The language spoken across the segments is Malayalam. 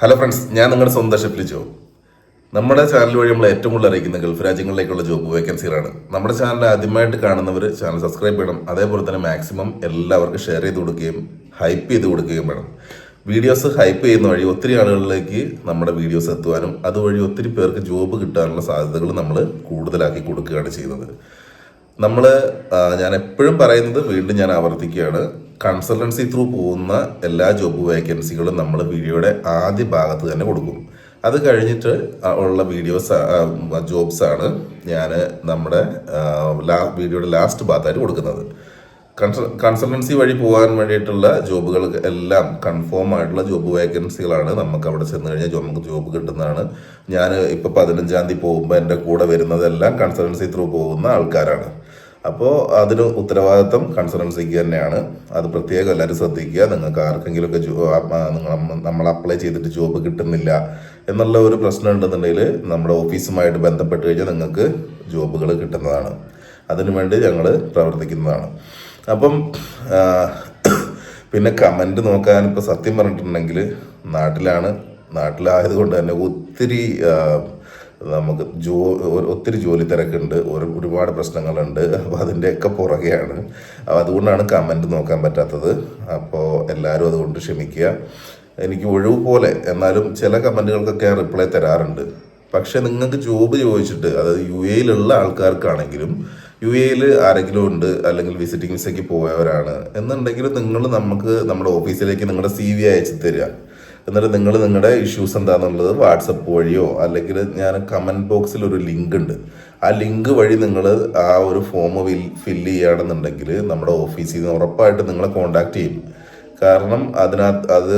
ഹലോ ഫ്രണ്ട്സ് ഞാൻ നിങ്ങളുടെ സ്വന്തം ജോബ് നമ്മുടെ ചാനൽ വഴി നമ്മൾ ഏറ്റവും കൂടുതൽ അറിയിക്കുന്ന ഗൾഫ് രാജ്യങ്ങളിലേക്കുള്ള ജോബ് വേക്കൻസികളാണ് നമ്മുടെ ചാനൽ ആദ്യമായിട്ട് കാണുന്നവർ ചാനൽ സബ്സ്ക്രൈബ് ചെയ്യണം. അതേപോലെ തന്നെ മാക്സിമം എല്ലാവർക്കും ഷെയർ ചെയ്ത് കൊടുക്കുകയും ഹൈപ്പ് ചെയ്ത് കൊടുക്കുകയും വേണം. വീഡിയോസ് ഹൈപ്പ് ചെയ്യുന്ന വഴി ഒത്തിരി ആളുകളിലേക്ക് നമ്മുടെ വീഡിയോസ് എത്തുവാനും അതുവഴി ഒത്തിരി പേർക്ക് ജോബ് കിട്ടാനുള്ള സാധ്യതകൾ നമ്മൾ കൂടുതലാക്കി കൊടുക്കുകയാണ് ചെയ്യുന്നത്. നമ്മൾ ഞാൻ എപ്പോഴും പറയുന്നത് വീണ്ടും ഞാൻ ആവർത്തിക്കുകയാണ്. കൺസൾട്ടൻസി ത്രൂ പോകുന്ന എല്ലാ ജോബ് വേക്കൻസികളും നമ്മൾ വീഡിയോയുടെ ആദ്യ ഭാഗത്ത് തന്നെ കൊടുക്കും. അത് കഴിഞ്ഞിട്ട് ഉള്ള വീഡിയോസ് ജോബ്സാണ് ഞാൻ നമ്മുടെ വീഡിയോയുടെ ലാസ്റ്റ് ഭാഗത്തായിട്ട് കൊടുക്കുന്നത്. കൺസൾട്ടൻസി വഴി പോകാൻ വേണ്ടിയിട്ടുള്ള ജോബുകൾ എല്ലാം കൺഫേം ആയിട്ടുള്ള ജോബ് വേക്കൻസികളാണ് നമുക്ക് അവിടെ ചെന്ന് കഴിഞ്ഞാൽ ജോ- നമുക്ക് ജോബ് കിട്ടുന്നതാണ്. ഞാൻ ഇപ്പോൾ പതിനഞ്ചാം തീയതി പോകുമ്പോൾ എന്റെ കൂടെ വരുന്നതെല്ലാം കൺസൾട്ടൻസി ത്രൂ പോകുന്ന ആൾക്കാരാണ്. അപ്പോൾ അതിന് ഉത്തരവാദിത്വം കൺസൾട്ടൻസിക്ക് തന്നെയാണ്. അത് പ്രത്യേകം എല്ലാവരും ശ്രദ്ധിക്കുക. നിങ്ങൾക്ക് ആർക്കെങ്കിലുമൊക്കെ നിങ്ങൾ നമ്മൾ അപ്ലൈ ചെയ്തിട്ട് ജോബ് കിട്ടുന്നില്ല എന്നുള്ള ഒരു പ്രശ്നം ഉണ്ടെന്നുണ്ടെങ്കിൽ നമ്മുടെ ഓഫീസുമായിട്ട് ബന്ധപ്പെട്ട് കഴിഞ്ഞാൽ നിങ്ങൾക്ക് ജോബുകൾ കിട്ടുന്നതാണ്. അതിനുവേണ്ടി ഞങ്ങൾ പ്രവർത്തിക്കുന്നതാണ്. അപ്പം പിന്നെ കമന്റ് നോക്കാൻ ഇപ്പോൾ സത്യം പറഞ്ഞിട്ടുണ്ടെങ്കിൽ നാട്ടിലാണ്. നാട്ടിലായത് കൊണ്ട് തന്നെ ഒത്തിരി നമുക്ക് ജോ ഒത്തിരി ജോലി തിരക്കുണ്ട്. ഒരു ഒരുപാട് പ്രശ്നങ്ങളുണ്ട്. അപ്പോൾ അതിന്റെയൊക്കെ പുറകെയാണ്. അതുകൊണ്ടാണ് കമന്റ് നോക്കാൻ പറ്റാത്തത്. അപ്പോൾ എല്ലാവരും അതുകൊണ്ട് ക്ഷമിക്കുക. എനിക്ക് ഒഴിവ് പോലെ എന്നാലും ചില കമന്റുകൾക്കൊക്കെ ഞാൻ റിപ്ലൈ തരാറുണ്ട്. പക്ഷേ നിങ്ങൾക്ക് ജോബ് ചോദിച്ചിട്ട് അതായത് യു എയിലുള്ള ആൾക്കാർക്കാണെങ്കിലും യു എയിൽ ആരെങ്കിലും ഉണ്ട് അല്ലെങ്കിൽ വിസിറ്റിംഗ് വിസയ്ക്ക് പോയവരാണ് എന്നുണ്ടെങ്കിൽ നിങ്ങൾ നമുക്ക് നമ്മുടെ ഓഫീസിലേക്ക് നിങ്ങളുടെ സി വി അയച്ചു തരിക. എന്നിട്ട് നിങ്ങൾ നിങ്ങളുടെ ഇഷ്യൂസ് എന്താണെന്നുള്ളത് വാട്സപ്പ് വഴിയോ അല്ലെങ്കിൽ ഞാൻ കമന്റ് ബോക്സിൽ ഒരു ലിങ്ക് ഉണ്ട്. ആ ലിങ്ക് വഴി നിങ്ങൾ ആ ഒരു ഫോം ഫില്ല് ചെയ്യുകയാണെന്നുണ്ടെങ്കിൽ നമ്മുടെ ഓഫീസിൽ നിന്ന് ഉറപ്പായിട്ട് നിങ്ങളെ കോണ്ടാക്ട് ചെയ്യും. കാരണം അതിനകത്ത് അത്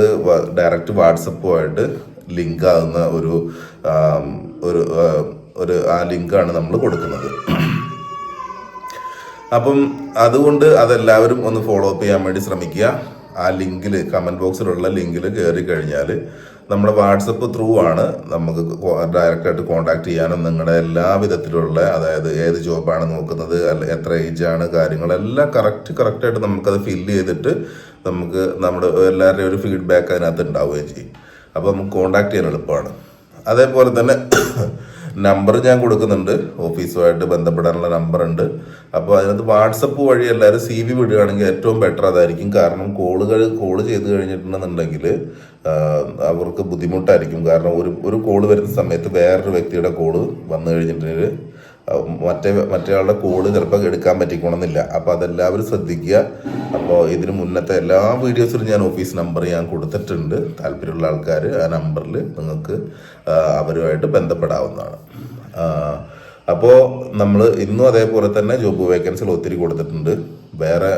ഡയറക്റ്റ് വാട്സപ്പുമായിട്ട് ലിങ്ക് ആകുന്ന ഒരു ഒരു ഒരു ആ ലിങ്കാണ് നമ്മൾ കൊടുക്കുന്നത്. അപ്പം അതുകൊണ്ട് അതെല്ലാവരും ഒന്ന് ഫോളോ അപ്പ് ചെയ്യാൻ വേണ്ടി ശ്രമിക്കുക. ആ ലിങ്കിൽ കമന്റ് ബോക്സിലുള്ള ലിങ്കിൽ കയറി കഴിഞ്ഞാൽ നമ്മുടെ വാട്സപ്പ് ത്രൂ ആണ് നമുക്ക് ഡയറക്റ്റായിട്ട് കോൺടാക്ട് ചെയ്യാനും നിങ്ങളുടെ എല്ലാ വിധത്തിലുള്ള അതായത് ഏത് ജോബാണ് നോക്കുന്നത് അല്ല എത്ര ഏജാണ് കാര്യങ്ങളെല്ലാം കറക്റ്റ് കറക്റ്റായിട്ട് നമുക്കത് ഫില്ല് ചെയ്തിട്ട് നമുക്ക് നമ്മുടെ എല്ലാവരുടെയും ഒരു ഫീഡ്ബാക്ക് അതിനകത്ത് ഉണ്ടാവുകയും ചെയ്യും. അപ്പോൾ നമുക്ക് കോൺടാക്ട് ചെയ്യാൻ എളുപ്പമാണ്. അതേപോലെ തന്നെ നമ്പർ ഞാൻ കൊടുക്കുന്നുണ്ട്. ഓഫീസുമായിട്ട് ബന്ധപ്പെടാനുള്ള നമ്പർ ഉണ്ട് അപ്പോൾ അതിനകത്ത് വാട്സപ്പ് വഴി എല്ലാവരും സി വി വിടുകയാണെങ്കിൽ ഏറ്റവും ബെറ്റർ അതായിരിക്കും. കാരണം കോളുകൾ കോൾ ചെയ്ത് കഴിഞ്ഞിട്ടുണ്ടെന്നുണ്ടെങ്കിൽ അവർക്ക് ബുദ്ധിമുട്ടായിരിക്കും. കാരണം ഒരു ഒരു കോൾ വരുന്ന സമയത്ത് വേറൊരു വ്യക്തിയുടെ കോൾ വന്നു കഴിഞ്ഞിട്ടുണ്ടെങ്കിൽ മറ്റേ മറ്റേയാളുടെ കോൾ കോൾ ചിലപ്പോൾ എടുക്കാൻ പറ്റിക്കണമെന്നില്ല. അപ്പോൾ അതെല്ലാവരും ശ്രദ്ധിക്കുക. അപ്പോൾ ഇതിന് മുന്നത്തെ എല്ലാ വീഡിയോസിലും ഞാൻ ഓഫീസ് നമ്പർ ഞാൻ കൊടുത്തിട്ടുണ്ട്. താല്പര്യമുള്ള ആൾക്കാർ ആ നമ്പറിൽ നിങ്ങൾക്ക് അവരുമായിട്ട് ബന്ധപ്പെടാവുന്നതാണ്. അപ്പോൾ നമ്മൾ ഇന്നും അതേപോലെ തന്നെ ജോബ് വേക്കൻസികൾ ഒത്തിരി കൊടുത്തിട്ടുണ്ട്. വേറെ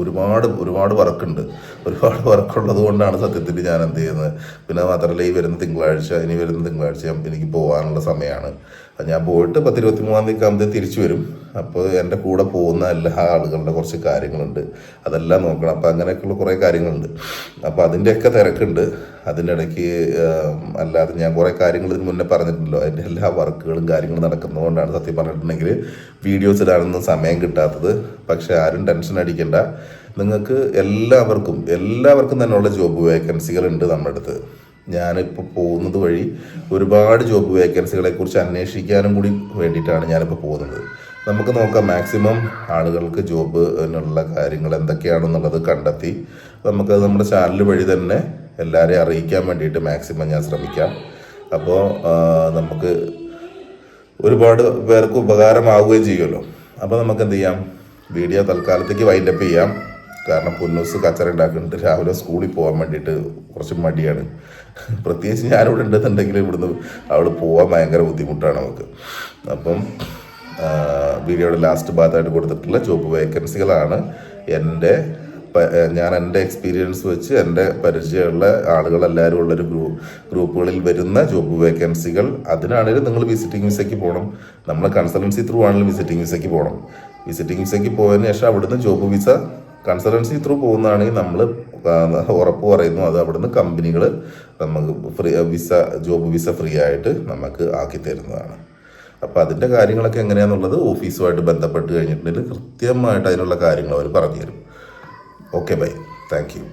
ഒരുപാട് ഒരുപാട് വർക്കുണ്ട്. ഒരുപാട് വർക്കുള്ളത് കൊണ്ടാണ് സത്യത്തിൽ ഞാൻ എന്ത് ചെയ്യുന്നത്. പിന്നെ മാത്രമല്ല ഈ വരുന്ന തിങ്കളാഴ്ച ഇനി വരുന്ന തിങ്കളാഴ്ച എനിക്ക് പോകാനുള്ള സമയമാണ് ഞാൻ പോയിട്ട് പത്തിരുപത്തി മൂന്നാം തീയതി ആകുമ്പോൾ തിരിച്ചു വരും. അപ്പോൾ എന്റെ കൂടെ പോകുന്ന എല്ലാ ആളുകളുടെ കുറച്ച് കാര്യങ്ങളുണ്ട്. അതെല്ലാം നോക്കണം. അപ്പോൾ അങ്ങനെയൊക്കെയുള്ള കുറേ കാര്യങ്ങളുണ്ട്. അപ്പോൾ അതിന്റെയൊക്കെ തിരക്കുണ്ട്. അതിന്റെ ഇടയ്ക്ക് അല്ലാതെ ഞാൻ കുറേ കാര്യങ്ങൾ ഇതിന് മുന്നേ പറഞ്ഞിട്ടുണ്ടല്ലോ. അതിന്റെ എല്ലാ വർക്കുകളും കാര്യങ്ങളും നടക്കുന്നതുകൊണ്ടാണ് സത്യം പറഞ്ഞിട്ടുണ്ടെങ്കിൽ വീഡിയോസ് ഇടാനൊന്നും സമയം കിട്ടാത്തത്. പക്ഷേ ആരും ടെൻഷൻ അടിക്കേണ്ട. നിങ്ങൾക്ക് എല്ലാവർക്കും എല്ലാവർക്കും തന്നെയുള്ള ജോബ് വേക്കൻസികൾ ഉണ്ട് നമ്മുടെ അടുത്ത്. ഞാനിപ്പോൾ പോകുന്നത് വഴി ഒരുപാട് ജോബ് വേക്കൻസികളെ കുറിച്ച് അന്വേഷിക്കാനും കൂടി വേണ്ടിയിട്ടാണ് ഞാനിപ്പോൾ പോകുന്നത്. നമുക്ക് നോക്കാം മാക്സിമം ആളുകൾക്ക് ജോബ് എന്നുള്ള കാര്യങ്ങൾ എന്തൊക്കെയാണെന്നുള്ളത് കണ്ടെത്തി. നമുക്കത് നമ്മുടെ ചാനൽ വഴി തന്നെ എല്ലാവരെയും അറിയിക്കാൻ വേണ്ടിയിട്ട് മാക്സിമം ഞാൻ ശ്രമിക്കാം. അപ്പോൾ നമുക്ക് ഒരുപാട് പേർക്ക് ഉപകാരമാവുകയും ചെയ്യുമല്ലോ. അപ്പോൾ നമുക്ക് എന്ത് ചെയ്യാം? വീഡിയോ തൽക്കാലത്തേക്ക് വൈൻഡപ്പ് ചെയ്യാം. കാരണം പുന്നൂസ് കച്ചറ ഉണ്ടാക്കുന്നുണ്ട്. രാവിലെ സ്കൂളിൽ പോകാൻ വേണ്ടിയിട്ട് കുറച്ച് മടിയാണ്. പ്രത്യേകിച്ച് ഞാനിവിടെ ഉണ്ടെന്നുണ്ടെങ്കിൽ ഇവിടുന്ന് അവിടെ പോകാൻ ഭയങ്കര ബുദ്ധിമുട്ടാണ് നമുക്ക്. അപ്പം വീഡിയോയുടെ ലാസ്റ്റ് ഭാഗത്തായിട്ട് കൊടുത്തിട്ടുള്ള ജോബ് വേക്കൻസികളാണ് എന്റെ ഞാൻ എന്റെ എക്സ്പീരിയൻസ് വെച്ച് എന്റെ പരിചയമുള്ള ആളുകളെല്ലാവരും ഉള്ളൊരു ഗ്രൂ ഗ്രൂപ്പുകളിൽ വരുന്ന ജോബ് വേക്കൻസികൾ അതിനാണെങ്കിലും നിങ്ങൾ വിസിറ്റിംഗ് വിസയ്ക്ക് പോകണം. നമ്മൾ കൺസൾട്ടൻസി ത്രൂ ആണെങ്കിലും വിസിറ്റിംഗ് വിസയ്ക്ക് പോകണം. വിസിറ്റിംഗ് വിസയ്ക്ക് പോയതിന് ശേഷം അവിടുന്ന് ജോബ് വിസ കൺസൾട്ടൻസി ത്രൂ പോകുന്നതാണെങ്കിൽ നമ്മൾ ഉറപ്പ് പറയുന്നു അത് അവിടുന്ന് കമ്പനികൾ നമുക്ക് free visa job visa free ആയിട്ട് നമുക്ക് ആക്കി തരുന്നതാണ്. അപ്പോൾ അതിന്റെ കാര്യങ്ങളൊക്കെ എങ്ങനെയാണെന്നുള്ളത് ഓഫീസുമായിട്ട് ബന്ധപ്പെട്ട് കഴിഞ്ഞിട്ടുണ്ടെങ്കിൽ കൃത്യമായിട്ട് അതിനുള്ള കാര്യങ്ങൾ അവർ പറഞ്ഞു തരും ഓക്കെ ബൈ. Thank you.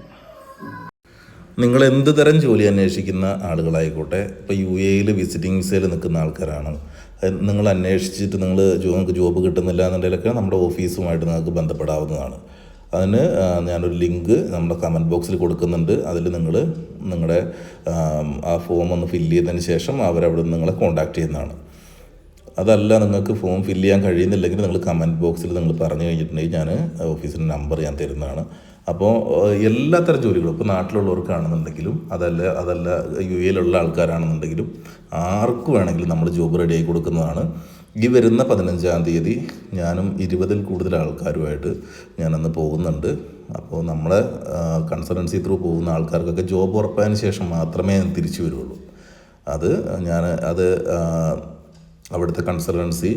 നിങ്ങൾ എന്ത് തരം ജോലി അന്വേഷിക്കുന്ന ആളുകളായിക്കോട്ടെ ഇപ്പോൾ യു എയിൽ വിസിറ്റിംഗ് വിസയിൽ നിൽക്കുന്ന ആൾക്കാരാണ്. നിങ്ങൾ അന്വേഷിച്ചിട്ട് നിങ്ങൾ നിങ്ങൾക്ക് ജോബ് കിട്ടുന്നില്ല എന്നുണ്ടെങ്കിലൊക്കെ നമ്മുടെ ഓഫീസുമായിട്ട് നിങ്ങൾക്ക് ബന്ധപ്പെടാവുന്നതാണ്. അതിന് ഞാനൊരു ലിങ്ക് നമ്മുടെ കമന്റ് ബോക്സിൽ കൊടുക്കുന്നുണ്ട്. അതിൽ നിങ്ങൾ നിങ്ങളുടെ ആ ഫോം ഒന്ന് ഫില്ല് ചെയ്തതിന് ശേഷം അവരവിടെ നിന്ന് നിങ്ങളെ കോൺടാക്റ്റ് ചെയ്യുന്നതാണ്. അതല്ല നിങ്ങൾക്ക് ഫോം ഫില്ല് ചെയ്യാൻ കഴിയുന്നില്ലെങ്കിൽ നിങ്ങൾ കമന്റ് ബോക്സിൽ നിങ്ങൾ പറഞ്ഞു കഴിഞ്ഞിട്ടുണ്ടെങ്കിൽ ഞാൻ ഓഫീസിന്റെ നമ്പർ ഞാൻ തരുന്നതാണ്. അപ്പോൾ എല്ലാത്തരം ജോലികളും ഇപ്പോൾ നാട്ടിലുള്ളവർക്കാണെന്നുണ്ടെങ്കിലും അതല്ല അതല്ല യു എയിലുള്ള ആൾക്കാരാണെന്നുണ്ടെങ്കിലും ആർക്ക് വേണമെങ്കിലും നമ്മൾ ജോബ് റെഡിയായി കൊടുക്കുന്നതാണ്. ഈ വരുന്ന പതിനഞ്ചാം തീയതി ഞാനും ഇരുപതിൽ കൂടുതൽ ആൾക്കാരുമായിട്ട് ഞാനന്ന് പോകുന്നുണ്ട്. അപ്പോൾ നമ്മളെ കൺസൾട്ടൻസി ത്രൂ പോകുന്ന ആൾക്കാർക്കൊക്കെ ജോബ് ഉറപ്പായതിന് ശേഷം മാത്രമേ തിരിച്ചു വരുള്ളൂ. അത് ഞാൻ അത് അവിടുത്തെ കൺസൾട്ടൻസി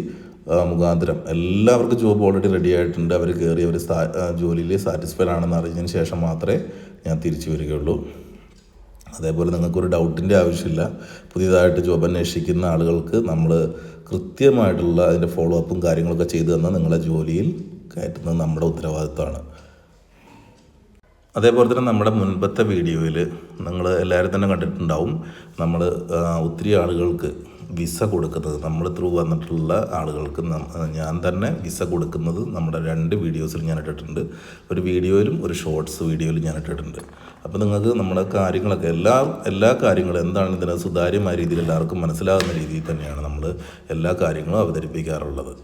മുഖാന്തരം എല്ലാവർക്കും ജോബ് ഓൾറെഡി റെഡി ആയിട്ടുണ്ട്. അവർ കയറി അവർ ജോലിയിൽ സാറ്റിസ്ഫൈഡ് ആണെന്ന് അറിഞ്ഞതിന് ശേഷം മാത്രമേ ഞാൻ തിരിച്ചു വരികയുള്ളൂ. അതേപോലെ നിങ്ങൾക്കൊരു ഡൗട്ടിന്റെ ആവശ്യമില്ല. പുതിയതായിട്ട് ജോബ് അന്വേഷിക്കുന്ന ആളുകൾക്ക് നമ്മൾ കൃത്യമായിട്ടുള്ള അതിന്റെ ഫോളോ അപ്പും കാര്യങ്ങളൊക്കെ ചെയ്തു തന്നാൽ നിങ്ങളെ ജോലിയിൽ കയറ്റുന്നത് നമ്മുടെ ഉത്തരവാദിത്തമാണ് അതേപോലെ തന്നെ നമ്മുടെ മുൻപത്തെ വീഡിയോയിൽ നിങ്ങൾ എല്ലാവരും തന്നെ കണ്ടിട്ടുണ്ടാവും നമ്മൾ ഒത്തിരി ആളുകൾക്ക് വിസ കൊടുക്കുന്നത് നമ്മൾ ത്രൂ വന്നിട്ടുള്ള ആളുകൾക്ക് ഞാൻ തന്നെ വിസ കൊടുക്കുന്നത് നമ്മുടെ രണ്ട് വീഡിയോസിൽ ഞാൻ ഇട്ടിട്ടുണ്ട്. ഒരു വീഡിയോയിലും ഒരു ഷോർട്സ് വീഡിയോയിലും ഞാൻ ഇട്ടിട്ടുണ്ട്. അപ്പോൾ നിങ്ങൾക്ക് നമ്മുടെ കാര്യങ്ങളൊക്കെ എല്ലാ എല്ലാ കാര്യങ്ങളും എന്താണ് ഇതിന് സുതാര്യമായ രീതിയിൽ എല്ലാവർക്കും മനസ്സിലാകുന്ന രീതിയിൽ തന്നെയാണ് നമ്മൾ എല്ലാ കാര്യങ്ങളും അവതരിപ്പിക്കാറുള്ളത്.